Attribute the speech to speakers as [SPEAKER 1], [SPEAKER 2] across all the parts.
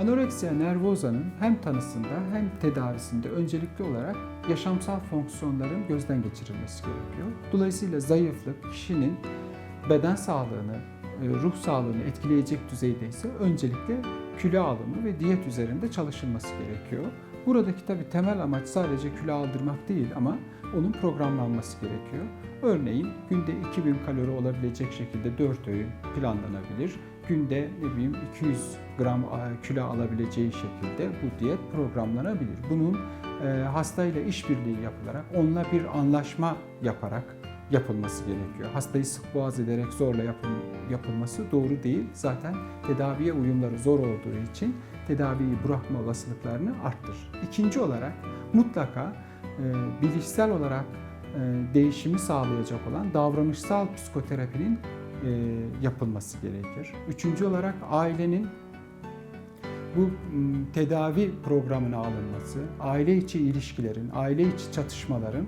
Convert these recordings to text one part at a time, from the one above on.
[SPEAKER 1] Anoreksiya nervoza'nın hem tanısında hem tedavisinde öncelikli olarak yaşamsal fonksiyonların gözden geçirilmesi gerekiyor. Dolayısıyla zayıflık kişinin beden sağlığını, ruh sağlığını etkileyecek düzeyde ise öncelikle kilo alımı ve diyet üzerinde çalışılması gerekiyor. Buradaki tabii temel amaç sadece kilo aldırmak değil ama onun programlanması gerekiyor. Örneğin günde 2000 kalori olabilecek şekilde 4 öğün planlanabilir. Günde ne bileyim 200 gram e, kilo alabileceği şekilde bu diyet programlanabilir. Bunun e, hastayla işbirliği yapılarak, onunla bir anlaşma yaparak yapılması gerekiyor. Hastayı sık boğaz ederek zorla yapıl- yapılması doğru değil. Zaten tedaviye uyumları zor olduğu için tedaviyi bırakma olasılıklarını arttırır. İkinci olarak mutlaka e, bilişsel olarak e, değişimi sağlayacak olan davranışsal psikoterapinin e, yapılması gerekir. Üçüncü olarak ailenin bu tedavi programına alınması, aile içi ilişkilerin, aile içi çatışmaların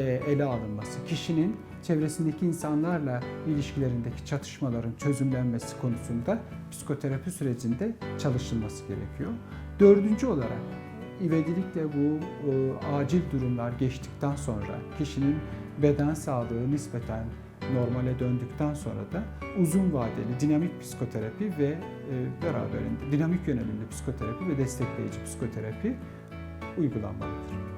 [SPEAKER 1] ele alınması, kişinin çevresindeki insanlarla ilişkilerindeki çatışmaların çözümlenmesi konusunda psikoterapi sürecinde çalışılması gerekiyor. Dördüncü olarak ivedilikle bu e, acil durumlar geçtikten sonra kişinin beden sağlığı nispeten normale döndükten sonra da uzun vadeli dinamik psikoterapi ve e, beraberinde dinamik yönelimli psikoterapi ve destekleyici psikoterapi uygulanmalıdır.